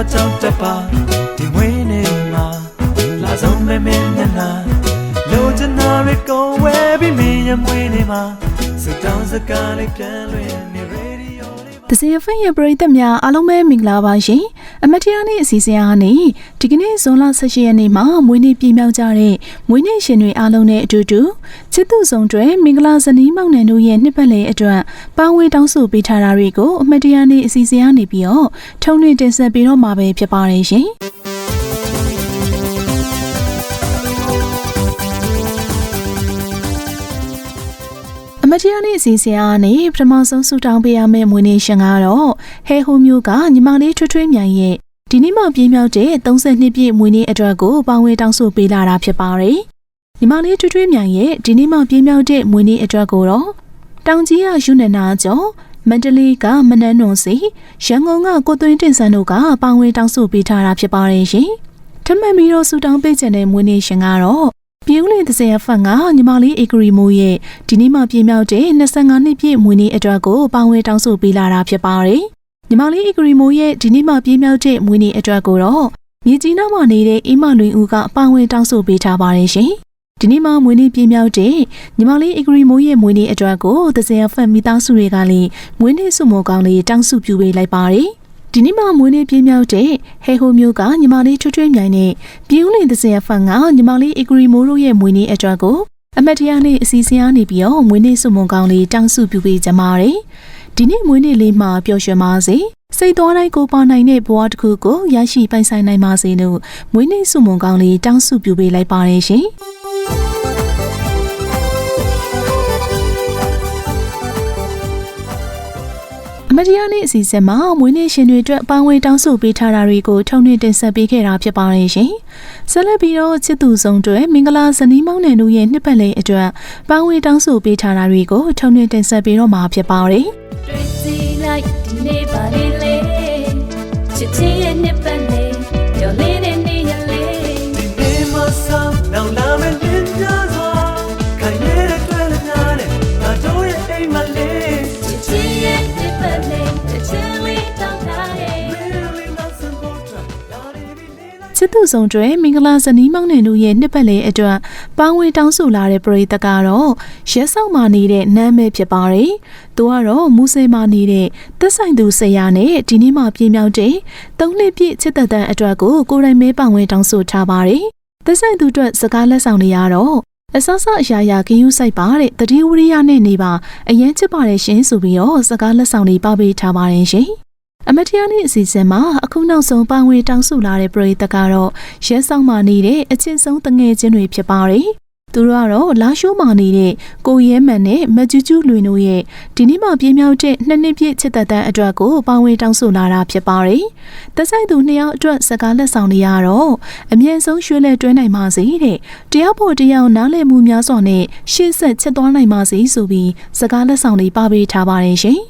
ခေါ်ချောင်းတက်ပါဒီဝင်းနေမှာလာဆုံးမဲမဲနနာလိုချင်တာတွေကိုဝဲပြီးမင်းရမွေးနေမှာစတောင်းစကားလေးပြန်လွင်နေရ တစင်ဖန်ရဲ့ပရိသတ်များအားလုံးပဲမင်္ဂလာပါရှင်အမတ်တရားနေ့အစီအစဉ်အားနဲ့ဒီကနေ့ဇွန်လ18ရက်နေ့မှာမွေးနေ့ပြည်မြောက်ကြတဲ့မွေးနေ့ရှင်တွေအားလုံးနဲ့အတူတူချစ်သူဆောင်တွေမင်္ဂလာဇနီးမောင်နှံတို့ရဲ့နှစ်ပတ်လည်အတွက်ပန်းဝေးတောင်းဆိုပေးထားတာတွေကိုအမတ်တရားနေ့အစီအစဉ်အားနေပြီးတော့ထုံလွှင့်တင်ဆက်ပေးတော့မှာပဲဖြစ်ပါတယ်ရှင် မတရားနေ့အစီအစဉ်အားနဲ့ပထမဆုံးဆူတောင်းပေးရမယ့်မွေးနေ့ရှင်ကတော့ဟဲဟိုမျိုးကညီမလေးထွထွေးမြိုင်ရဲ့ဒီနေ့မှပြင်းမြောက်တဲ့32ပြည့်မွေးနေ့အတွက်ကိုပေါင်းဝဲတောင်းဆိုပေးလာတာဖြစ်ပါတယ်။ညီမလေးထွထွေးမြိုင်ရဲ့ဒီနေ့မှပြင်းမြောက်တဲ့မွေးနေ့အတွက်ကိုတော့တောင်ကြီးရယူနနာကျော်မန္တလေးကမနန်းနုံစီရန်ကုန်ကကိုသွင်းတင်ဆန်းတို့ကပေါင်းဝဲတောင်းဆိုပေးထားတာဖြစ်ပါတယ်ရှင်။ထပ်မံပြီးတော့ဆူတောင်းပေးခြင်းတဲ့မွေးနေ့ရှင်ကတော့ ပြည်ဦးလင်သစရဖန်ကညီမလေးဧကရီမိုးရဲ့ဒီနေ့မှပြင်မြောက်တဲ့25နှစ်ပြည့်မွေးနေ့အတွက်ကိုပေါင်းဝဲတောင်းဆိုပေးလာတာဖြစ်ပါတယ်။ညီမလေးဧကရီမိုးရဲ့ဒီနေ့မှပြင်မြောက်တဲ့မွေးနေ့အတွက်ကိုတော့မြေကြီးနားမှာနေတဲ့အိမလွင်ဦးကပေါင်းဝဲတောင်းဆိုပေးထားပါတယ်ရှင်။ဒီနေ့မှမွေးနေ့ပြင်မြောက်တဲ့ညီမလေးဧကရီမိုးရဲ့မွေးနေ့အတွက်ကိုသစရဖန်မိသားစုတွေကလည်းမွေးနေ့စုမောကောင်းလေးတောင်းစုပြုပေးလိုက်ပါတယ်။ ဒီနေ့မှမွေးနေ့ပြင်းမြောက်တဲ့ဟဲဟိုမျိုးကညီမလေးထွထွေးမြိုင်နဲ့ပြည်ဦးလင်သစရဖန်ကညီမလေးအီဂရီမိုးတို့ရဲ့မွေးနေ့အတွက်ကိုအမတ်တရားနေ့အစီအစဉ်အားနေပြီးတော့မွေးနေ့စုမုံကောင်းလေးတောင်းစုပြုပေးကြပါတယ်။ဒီနေ့မွေးနေ့လေးမှာပျော်ရွှင်ပါစေ။စိတ်သွားတိုင်းကိုပါနိုင်တဲ့ဘဝတစ်ခုကိုရရှိပိုင်ဆိုင်နိုင်ပါစေလို့မွေးနေ့စုမုံကောင်းလေးတောင်းစုပြုပေးလိုက်ပါတယ်ရှင်။ အမတရားနေ့အစီအစဉ်မှာမွေးနေ့ရှင်တွေအတွက်ပန်းဝေးတောင်းဆိုပေးထားတာတွေကိုထုံနှင့်တင်ဆက်ပေးခဲ့တာဖြစ်ပါတယ်ရှင်။ဆက်လက်ပြီးတော့ချစ်သူဆုံးတွေမင်္ဂလာဇနီးမောင်နှံတို့ရဲ့နှစ်ပတ်လည်အတွက်ပန်းဝေးတောင်းဆိုပေးထားတာတွေကိုထုံနှင့်တင်ဆက်ပေးတော့မှာဖြစ်ပါတယ်တွေ့စီလိုက်ဒီနေ့ပါလေလေချစ်ချင်းရဲ့နှစ်ပတ်လေးပျော် သူဆုံးတွေမင်္ဂလာဇနီးမောင်နှံတို့ရဲ့နှစ်ပတ်လည်အတွက်ပန်းဝေးတောင်းဆိုလာတဲ့ပရိသတ်ကတော့ရဲဆောင်မာနေတဲ့နမ်းမဲဖြစ်ပါတယ်။သူကတော့မူဆေမာနေတဲ့သက်ဆိုင်သူဆရာနဲ့ဒီနေ့မှပြင်းမြောက်တဲ့သုံးနှစ်ပြည့်ချစ်သက်တမ်းအတွက်ကိုကိုယ်တိုင်မဲပန်းဝေးတောင်းဆိုထားပါတယ်။သက်ဆိုင်သူအတွက်စကားလက်ဆောင်တွေကတော့အဆဆအရာရာဂင်းယူဆိုင်ပါတဲ့တတိဝရိယနဲ့နေပါအရင်ချစ်ပါတယ်ရှင်ဆိုပြီးတော့စကားလက်ဆောင်တွေပပေးထားပါတယ်ရှင်။ အမတရားနေ့အစီအစဉ်မှာအခုနောက်ဆုံးပန်းဝေးတောင်းဆိုလာတဲ့ပရိသတ်ကတော့ရဲဆောင်မာနေတဲ့အချင်းဆုံးတငယ်ချင်းတွေဖြစ်ပါတယ်။သူတို့ကတော့လာရှိုးမာနေတဲ့ကိုရဲမန်နဲ့မကျူးကျူးလွင်တို့ရဲ့ဒီနေ့မှပြင်းမြောက်တဲ့နှစ်နှစ်ပြည့်ချစ်သက်တမ်းအတွက်ကိုပန်းဝေးတောင်းဆိုလာတာဖြစ်ပါတယ်။သက်ဆိုင်သူနှစ်ယောက်အတွက်စကားလက်ဆောင်တွေကတော့အမြင့်ဆုံးရွှေလက်တွဲနိုင်ပါစေတဲ့။တရားဖို့တရားနားလည်မှုများစွာနဲ့ရှေ့ဆက်ချက်သွားနိုင်ပါစေဆိုပြီးစကားလက်ဆောင်တွေပပေးထားပါတယ်ရှင်။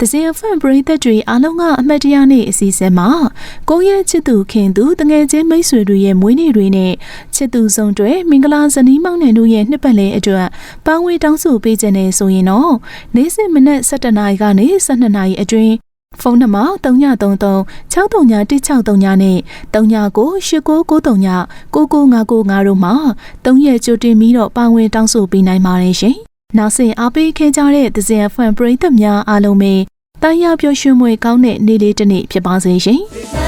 တစင်ဖန်ပရိသတ်တွေအားလုံးကအမတ်တရားနေ့အစီအစဉ်မှာကိုယ့်ရဲ့ချစ်သူခင်သူတငယ်ချင်းမိတ်ဆွေတွေရဲ့မွေးနေ့တွေနဲ့ချစ်သူဆုံးတွေမင်္ဂလာဇနီးမောင်နှံတို့ရဲ့နှစ်ပတ်လည်အတွက်ပန်းဝေးတောင်းဆိုပေးခြင်းနဲ့ဆိုရင်တော့နေ့စဉ်မနက်7:00နာရီကနေ12:00နာရီအတွင်းဖုန်းနံပါတ်3933 631639နဲ့39989939 9955တို့မှာ3ရက်ကြိုတင်ပြီးတော့ပန်းဝေးတောင်းဆိုပေးနိုင်ပါတယ်ရှင်။ နောက်ဆက်အားပေးခဲ့ကြတဲ့ဒဇင်ဖန်ပရိသတ်များအားလုံးပဲတာယာပျော်ရွှင်မွေကောင်းတဲ့နေ့လေးတစ်နေ့ဖြစ်ပါစေရှင်။လာ